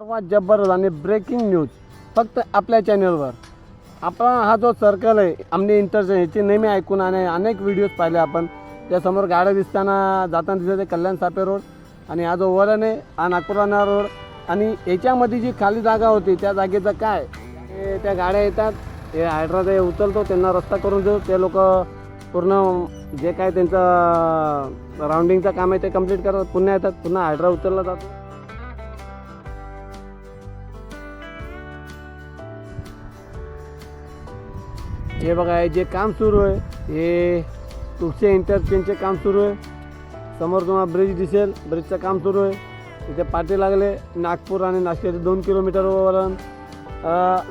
सर्वात जबरदस्त आणि ब्रेकिंग न्यूज फक्त आपल्या चॅनलवर आपला हा जो सर्कल आहे आमने इंटरचेंज याची नेहमी ऐकून आणि अनेक व्हिडिओज पाहिले आपण. त्यासमोर गाड्या दिसताना जाताना दिसत आहे कल्याण सापे रोड आणि हा जो वरण आहे हा नागपूराना रोड. आणि याच्यामध्ये जी खाली जागा होती त्या जागेचं काय? त्या गाड्या येतात हे हायड्रा ते उचलतो त्यांना रस्ता करून देऊ ते लोक पूर्ण जे काय त्यांचं राऊंडिंगचं काम आहे ते कंप्लीट करतात. पुन्हा येतात पुन्हा हायड्रा उचलला जातो. हे बघा हे जे काम सुरू आहे हे तुळशी इंटरचेंजचे काम सुरू आहे. समोर तुम्हाला ब्रिज दिसेल ब्रिजचं काम सुरू आहे. इथे पाठी लागले नागपूर आणि नाशिकचे दोन किलोमीटरवरून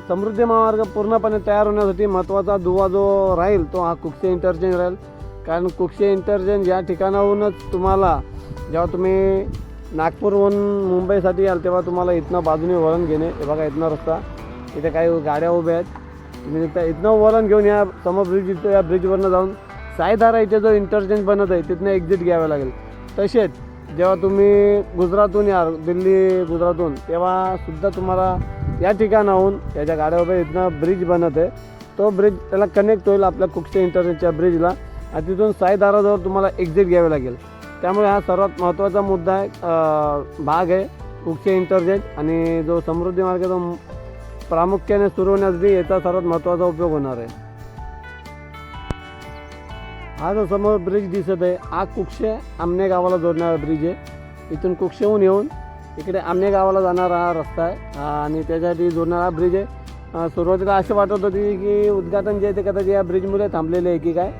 समृद्धी महामार्ग पूर्णपणे तयार होण्यासाठी महत्त्वाचा दुवा जो राहील तो हा कुक्षे इंटरचेंज राहील. कारण कुक्षे इंटरचेंज या ठिकाणाहूनच तुम्हाला जेव्हा तुम्ही नागपूरहून मुंबईसाठी याल तेव्हा तुम्हाला इथनं बाजूने वळण घेणे हे बघा इथनं रस्ता. इथे काही गाड्या उभ्या आहेत. म्हणजे तुम्ही देखता इथनं वळण घेऊन या समोर ब्रिज इथं या ब्रिजवरनं जाऊन सायधारा इथे जो इंटरचेंज बनत आहे तिथनं एक्झिट घ्यावं लागेल. तसेच जेव्हा तुम्ही गुजरातून या दिल्ली गुजरातून तेव्हा सुद्धा तुम्हाला या ठिकाणाहून याच्या गाड्या उभ्या इथनं ब्रिज बनत आहे. तो ब्रिज त्याला कनेक्ट होईल आपल्या कुक्षे इंटरचेंजच्या ब्रिजला आणि तिथून साईदाराजवळ तुम्हाला एक्झिट घ्यावे लागेल. त्यामुळे हा सर्वात महत्त्वाचा मुद्दा आहे भाग आहे कुक्षे इंटरचेंज आणि जो समृद्धी मार्ग जो प्रामुख्याने सुरू होण्यासाठी याचा सर्वात महत्त्वाचा उपयोग होणार आहे. हा जो समोर ब्रिज दिसत आहे. हा कुक्षे आमने गावाला जोडणारा ब्रिज आहे. इथून कुक्षेहून येऊन इकडे आमने गावाला जाणारा हा रस्ता आहे. आणि त्याच्यासाठी जोडणारा ब्रिज आहे. सुरुवातीला असे वाटत होती की उद्घाटन जे आहे ते कदाचित या ब्रिजमुळे थांबलेले आहे की काय?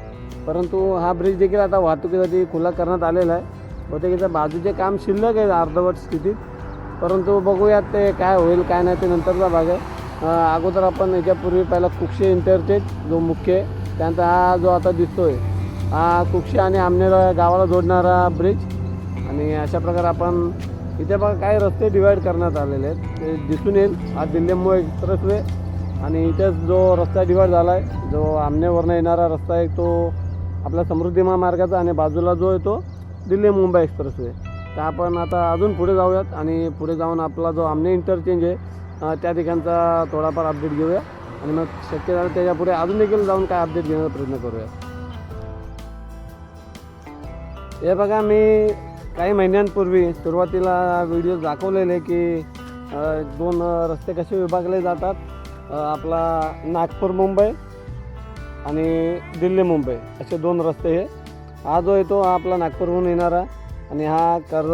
परंतु हा ब्रिज देखील आता वाहतुकीसाठी खुला करण्यात आलेला आहे. बहुतेक याचं बाजूचे काम शिल्लक आहे अर्धवट स्थितीत. परंतु बघूयात ते काय होईल काय नाही ते नंतरचा भाग आहे. अगोदर आपण याच्यापूर्वी पहिला कुक्षे इंटरचेंज जो मुख्य आहे त्यानंतर हा जो आता दिसतोय हा कुक्षे आणि आमनेर गावाला जोडणारा ब्रिज. आणि अशा प्रकारे आपण इथे बघा काही रस्ते डिवाईड करण्यात आलेले आहेत. ते दिसून येईल. हा दिल्लीमुळे एक्सप्रेसवे आणि इथेच जो रस्ता डिवाईड झाला आहे जो आमनेवरनं येणारा रस्ता आहे तो आपला समृद्धी महामार्गाचा आणि बाजूला जो आहे तो दिल्ली मुंबई एक्सप्रेसवे. तर आपण आता अजून पुढे जाऊयात. आणि पुढे जाऊन आपला जो आमने इंटरचेंज आहे त्या ठिकाणचा थोडाफार अपडेट घेऊया. आणि मग शक्य झालं त्याच्यापुढे अजून देखील जाऊन काय अपडेट घेण्याचा प्रयत्न करूया. हे बघा मी काही महिन्यांपूर्वी सुरुवातीला व्हिडिओ दाखवलेले की दोन रस्ते कसे विभागले जातात. आपला नागपूर मुंबई आणि दिल्ली मुंबई असे दोन रस्ते हे. हा जो येतो हा आपला नागपूरहून येणारा आणि हा कर्ज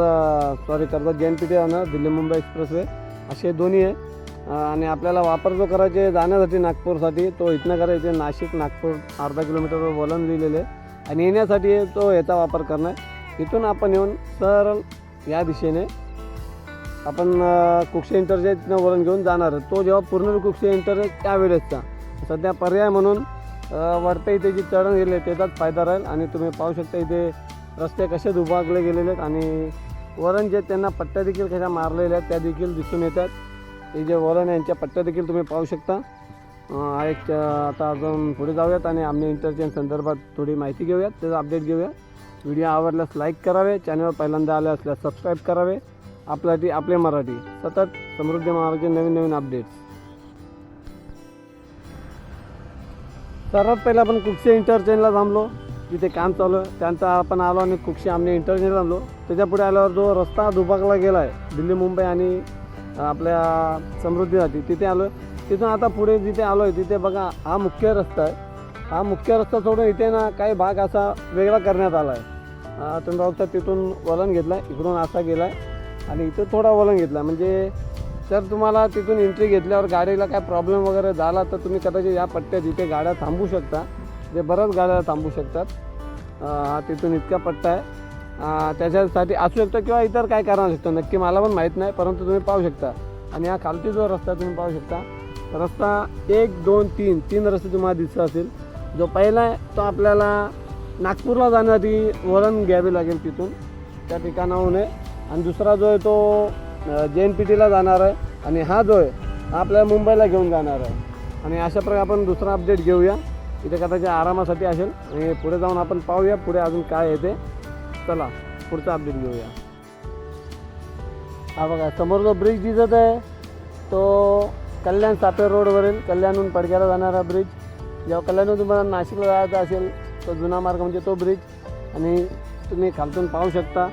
सॉरी कर्ज Jain P T Delhi Mumbai expressway असे दोन्ही आहे आणि आपल्याला वापर जो करायचे जाण्यासाठी नागपूरसाठी तो इथनं करायचे नाशिक नागपूर अर्धा किलोमीटरवर वलन लिहिलेले आणि येण्यासाठी तो याचा वापर करणार इथून आपण येऊन सरळ या दिशेने आपण कुक्षे इंटरचेजनं वळण घेऊन जाणार तो जेव्हा पूर्ण कुक्षे इंटरचेज त्यावेळेसचा. सध्या पर्याय म्हणून अ, वरते इथे जी चढण गेले त्याचाच फायदा राहील. आणि तुम्ही पाहू शकता इथे रस्ते कसे दुभागले गेलेले आहेत. आणि वरण जे त्यांना पट्ट्या देखील कशा मारलेल्या आहेत त्या देखील दिसून येतात हे जे वरण आहे यांच्या पट्ट्या देखील तुम्ही पाहू शकता. एक आता अजून पुढे जाऊयात आणि आमने इंटरचेंज संदर्भात थोडी माहिती घेऊयात त्याचा अपडेट घेऊया व्हिडिओ आवडल्यास लाईक करावे चॅनल पहिल्यांदा आले असल्यास सबस्क्राईब करावे. आपल्यासाठी आपले मराठी सतत समृद्धी महाराजचे नवीन नवीन अपडेट्स सर्वात पहिला आपण कुक्षे इंटरचेंजला थांबलो. तिथे काम चालू आहे त्यांचा आपण आलो आणि कुक्षे आमने इंटरचेंजला थांबलो. त्याच्या पुढे आल्यावर जो रस्ता दुभागला गेला आहे दिल्ली मुंबई आणि आपल्या समृद्धीसाठी. तिथे आलो आहे तिथून आता पुढे जिथे आलो आहे तिथे बघा हा मुख्य रस्ता आहे. हा मुख्य रस्ता सोडून इथे ना काही भाग असा वेगळा करण्यात आला आहे तुम्ही बघता तिथून वलन घेतला आहे इकडून असा गेला आहे आणि इथं थोडा वळण घेतला म्हणजे जर तुम्हाला तिथून एंट्री घेतल्यावर गाडीला काय प्रॉब्लेम वगैरे झाला तर तुम्ही कदाचित या पट्ट्यात इथे गाड्या थांबू शकता. जे बऱ्याच गाड्या थांबू शकतात. हा तिथून इतका पट्टा आहे. त्याच्यासाठी असू शकतं किंवा इतर काय कारण असू शकतं. नक्की मला पण माहीत नाही परंतु तुम्ही पाहू शकता. आणि हा खालती जो रस्ता तुम्ही पाहू शकता. रस्ता एक दोन तीन तीन रस्ते तुम्हाला दिसत असेल. जो पहिला आहे तो आपल्याला नागपूरला जाण्यासाठी वळण घ्यावे लागेल तिथून. त्या ठिकाणाहून आहे. आणि दुसरा जो आहे तो जे एन पी टीला जाणार आहे. आणि हा जो आहे हा आपल्याला मुंबईला घेऊन जाणार आहे. आणि अशा प्रकारे आपण दुसरा अपडेट घेऊया. इथे कदाचित आरामासाठी असेल. आणि पुढे जाऊन आपण पाहूया पुढे अजून काय येते चला पुढचा अपडेट घेऊया. हा बघा समोर जो ब्रिज दिसत आहे तो कल्याण सापेर रोडवरील कल्याणहून पडक्याला जाणारा ब्रिज जेव्हा कल्याणहून तुम्हाला नाशिकला जायचा असेल तो जुना मार्ग म्हणजे तो ब्रिज आणि तुम्ही खालतून पाहू शकता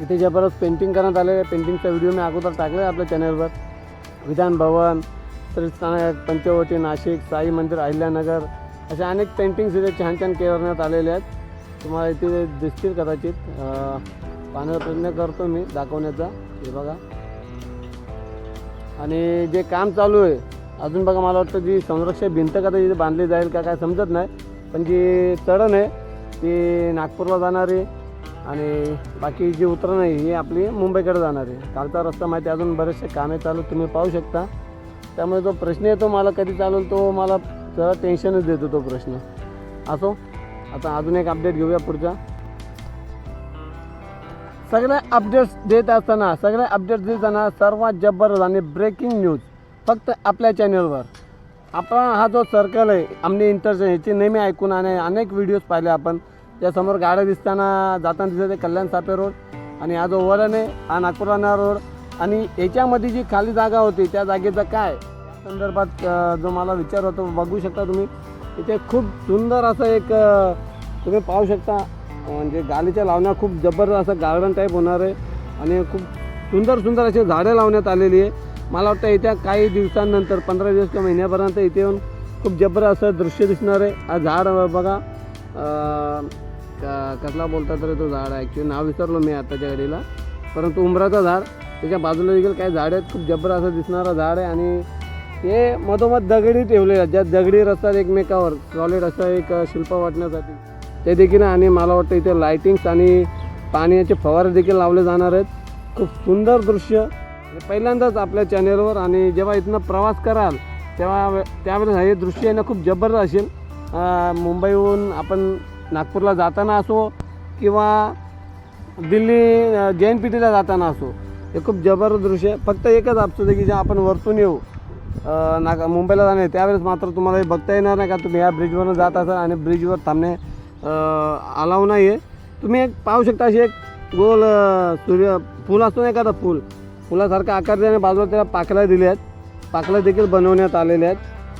इथे जबरदस्त पेंटिंग करण्यात आलेलं आहे पेंटिंगचा व्हिडिओ मी अगोदर टाकला आहे आपल्या चॅनलवर विधान भवन श्रीस्थानक पंचवटी नाशिक साई मंदिर अहिल्यानगर अशा अनेक पेंटिंग्स इथे छान छान करण्यात आलेले आहेत. तुम्हाला इथे दिसतील कदाचित. अं, पाहण्याचा प्रयत्न करतो मी दाखवण्याचा. हे बघा. आणि जे काम चालू आहे अजून बघा मला वाटतं जी संरक्षक भिंत कदाचित बांधली जाईल का काय समजत नाही. पण जी चढण आहे ती नागपूरला जाणारी आणि बाकी जी उतरण आहे ही आपली मुंबईकडे जाणार. आहे कालचा रस्ता माहिती आहे, अजून बरेचसे कामे चालू तुम्ही पाहू शकता. त्यामुळे जो प्रश्न येतो मला कधी चालू तो मला जरा टेन्शनच देतो तो प्रश्न. असो. आता अजून एक अपडेट घेऊया पुढचा. सगळे अपडेट्स देत असताना सगळे अपडेट्स देताना सर्वात जबरदस्त आणि ब्रेकिंग न्यूज फक्त आपल्या चॅनलवर आपण हा जो सर्कल आहे आमने इंटरचे ह्याची नेहमी ऐकून आणि अनेक व्हिडिओज पाहिले आपण. त्यासमोर गाड्या दिसताना जाताना दिसत आहे कल्याण सापे रोड आणि हा जो वरण आहे हा नागपूर रोड. आणि याच्यामध्ये जी खाली जागा होती त्या जागेचं काय? संदर्भात जो मला विचार होतो बघू शकता तुम्ही. इथे खूप सुंदर असं एक तुम्ही पाहू शकता म्हणजे गालीच्या लावण्या खूप जबरदस्त असं गार्डन टाईप होणार आहे आणि खूप सुंदर सुंदर असे झाडं लावण्यात आलेली आहे. मला वाटतं येत्या काही दिवसांनंतर पंधरा दिवस किंवा महिन्यापर्यंत इथे येऊन खूप जबरदस्त असं दृश्य दिसणार आहे. हा झाड बघा कसला बोलतात रे तो झाड ॲक्च्युली नाव विसरलो मी आताच्या घडीला परंतु उंबराचं झाड त्याच्या बाजूला देखील काही झाड आहेत. खूप जबरदस्त असं दिसणारं झाड आहे आणि हे मधोमध दगडी ठेवले आहेत. दगडी रस्त्यात एकमेकावर सॉलिड असं एक शिल्प वाटण्यासाठी. ते देखील आणि मला वाटतं इथे लायटिंग्स आणि पाण्याचे फवारे देखील लावले जाणार आहेत. खूप सुंदर दृश्य. पहिल्यांदाच आपल्या चॅनेलवर आणि जेव्हा इथनं प्रवास कराल तेव्हा त्यावेळेस हे दृश्य येणं खूप जबरदस्त असेल. मुंबईहून आपण नागपूरला जाताना असो किंवा दिल्ली जे एन पी टीला जाताना असो. हे खूप जबरदस्त दृश्य आहे. फक्त एकच अफसोस की जे आपण वरतून येऊ. नागा मुंबईला जाणे त्यावेळेस मात्र तुम्हाला हे बघता येणार नाही का तुम्ही या ब्रिजवरून जात असाल आणि ब्रिजवर थांबणे अलाव नाही आहे तुम्ही एक पाहू शकता अशी एक गोल सूर्य फूल असतो ना एखादा फूल. फुलासारखा आकार देणे बाजूला त्याला पाकळ्या दिल्या आहेत पाकळ्या देखील बनवण्यात आलेल्या आहेत.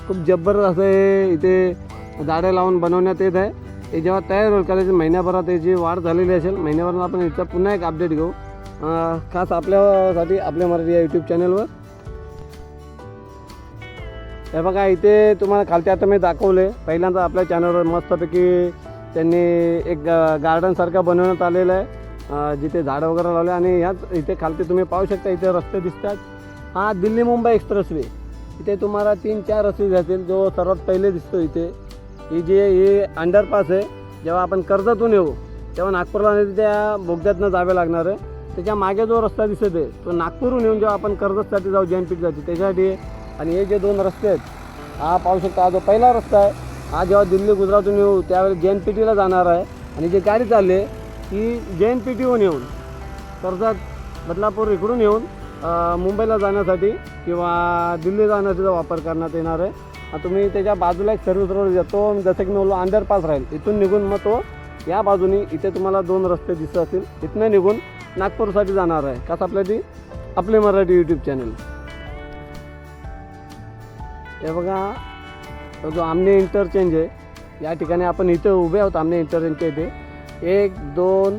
खूप जबरदस्त असं हे इथे झाडे लावून बनवण्यात येत आहे. हे जेव्हा तयार होईल कदाचित महिन्याभरात याची वाढ झालेली असेल. महिन्याभरात आपण याचा पुन्हा एक अपडेट घेऊ. खास आपल्यासाठी आपल्या मराठी या यूट्यूब चॅनलवर हे बघा इथे तुम्हाला खालती आता मी दाखवले. पहिल्यांदा आपल्या चॅनलवर मस्तपैकी त्यांनी एक गार्डनसारखं बनवण्यात आलेलं आहे. जिथे झाडं वगैरे लावले आणि ह्याच इथे खालती तुम्ही पाहू शकता इथे रस्ते दिसतात. हा दिल्ली मुंबई एक्सप्रेसवे. इथे तुम्हाला तीन चार रस्ते जातील जो सर्वात पहिले दिसतो इथे. ही जे ही अंडरपास आहे. जेव्हा आपण कर्जतून येऊ तेव्हा नागपूरला नाही त्या बोगद्यातनं जावे लागणार आहे. त्याच्यामागे जो रस्ता दिसत आहे तो नागपूरहून येऊन जेव्हा आपण कर्जतसाठी जाऊ जैनपीठसाठी त्याच्यासाठी आणि हे जे दोन रस्ते आहेत हा पाहू शकता हा जो पहिला रस्ता आहे हा जेव्हा दिल्ली गुजरातून येऊ त्यावेळेस पी टीला जाणार आहे. आणि जे गाडी चालली जे एन पी टीहून येऊन कर्जत बदलापूर इकडून येऊन मुंबईला जाण्यासाठी किंवा दिल्ली जाण्याचा वापर करण्यात येणार आहे. तुम्ही त्याच्या बाजूला एक सर्व्हिस रोड येतो जसं की मी बोललो अंडरपास राहील. इथून निघून मग तो या बाजूनी इथे तुम्हाला दोन रस्ते दिसत असतील. इथनं निघून नागपूरसाठी जाणार आहे. कसं आपल्या ती? आपले मराठी यूट्यूब चॅनल हे बघा तो जो आमने इंटरचेंज आहे या ठिकाणी आपण इथे उभे आहोत आमने इंटरचेंजच्या इथे. एक दोन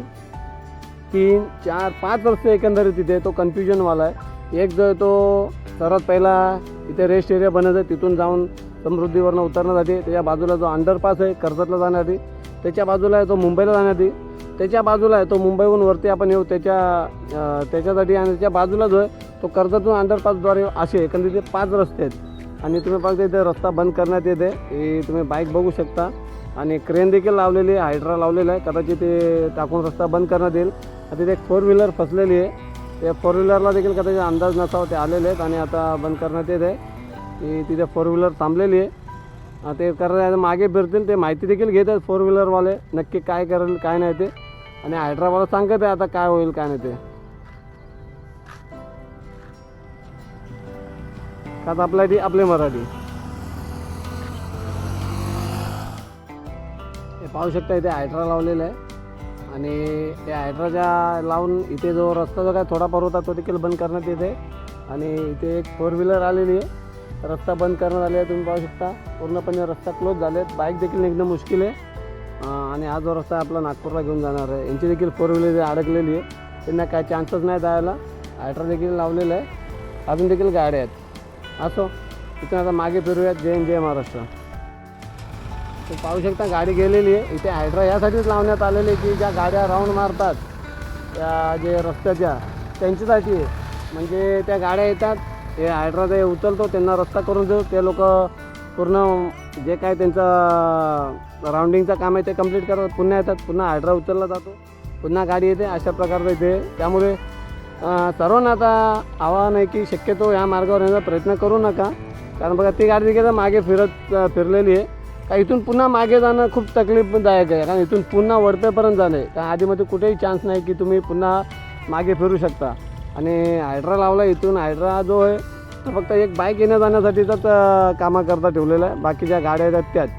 तीन चार पाच रस्ते एकंदरीत तिथे तो कन्फ्युजनवाला आहे. एक जो आहे तो सर्वात पहिला इथे रेस्ट एरिया बनत आहे तिथून जाऊन समृद्धीवरनं उतरण्यासाठी त्याच्या बाजूला जो अंडरपास आहे कर्जतला जाण्यासाठी त्याच्या बाजूला आहे तो मुंबईला जाण्यासाठी त्याच्या बाजूला आहे तो मुंबईहून वरती आपण येऊ त्याच्या त्याच्यासाठी आणि त्याच्या बाजूला जो आहे तो कर्जतून अंडरपासद्वारे असे एकंदरीत ते पाच रस्ते आहेत. आणि तुम्ही पाहता इथे रस्ता बंद करण्यात येते. ही तुम्ही बाईक बघू शकता. आणि क्रेन देखील लावलेली आहे हायड्रा लावलेला आहे. कदाचित ते टाकून रस्ता बंद करण्यात येईल. आणि तिथे एक फोर व्हीलर फसलेली आहे. त्या फोर व्हीलरला देखील कदाचित अंदाज नसावा ते आलेले आहेत आणि आता बंद करण्यात येत. आहे की तिथे फोर व्हीलर थांबलेली आहे. ते करण्यात मागे फिरतील ते माहिती देखील घेत आहेत फोर व्हीलरवाले नक्की काय करेल काय नाही ते. आणि हायड्रावाला सांगत आहे आता काय होईल काय नाही ते. का आपला आपल्या आपली मराठी. हे पाहू शकता इथे हायड्रा लावलेलं आहे. आणि त्या हायड्राच्या लावून इथे जो रस्ता जो काय थोडाफार होता तो देखील बंद करण्यात येते. आणि इथे एक फोर व्हीलर आलेली आहे. रस्ता बंद करण्यात आले आहे तुम्ही पाहू शकता. पूर्णपणे रस्ता क्लोज झाले आहेत बाईक देखील निघणं मुश्किल आहे. आणि हा जो रस्ता आपला नागपूरला घेऊन जाणार आहे. यांची देखील फोर व्हीलर अडकलेली आहे. त्यांना काय चान्सच नाही जायला हायड्रा देखील लावलेलं आहे. अजून देखील गाड्या आहेत. असो. इथून आता मागे फिरूयात जय हिंद, जय महाराष्ट्र. तर पाहू शकता गाडी गेलेली आहे. इथे हायड्रा यासाठीच लावण्यात आलेली आहे की ज्या गाड्या राऊंड मारतात त्या जे रस्त्याच्या त्यांच्यासाठी आहे. म्हणजे त्या गाड्या येतात ते हायड्रा ते उचलतो त्यांना रस्ता करून देऊ. ते लोक पूर्ण जे काय त्यांचं राऊंडिंगचं काम आहे ते कंप्लीट करतात. पुन्हा येतात पुन्हा हायड्रा उचलला जातो. पुन्हा गाडी येते अशा प्रकारचं इथे. त्यामुळे सर्वांना आता आव्हान आहे की शक्यतो या मार्गावर येण्याचा प्रयत्न करू नका. कारण बघा ती गाडी देखील मागे फिरत फिरलेली आहे. का इथून पुन्हा मागे जाणं खूप तकलीफदायक आहे. कारण इथून पुन्हा वडपेपर्यंत जाणं आहे. कारण आधीमध्ये कुठेही चान्स नाही की तुम्ही पुन्हा मागे फिरू शकता. आणि हायड्रा लावला इथून. हायड्रा जो आहे तो फक्त एक बाईक येण्या जाण्यासाठीचाच कामाकरता करता ठेवलेला आहे. बाकीच्या गाड्या आहेत त्याच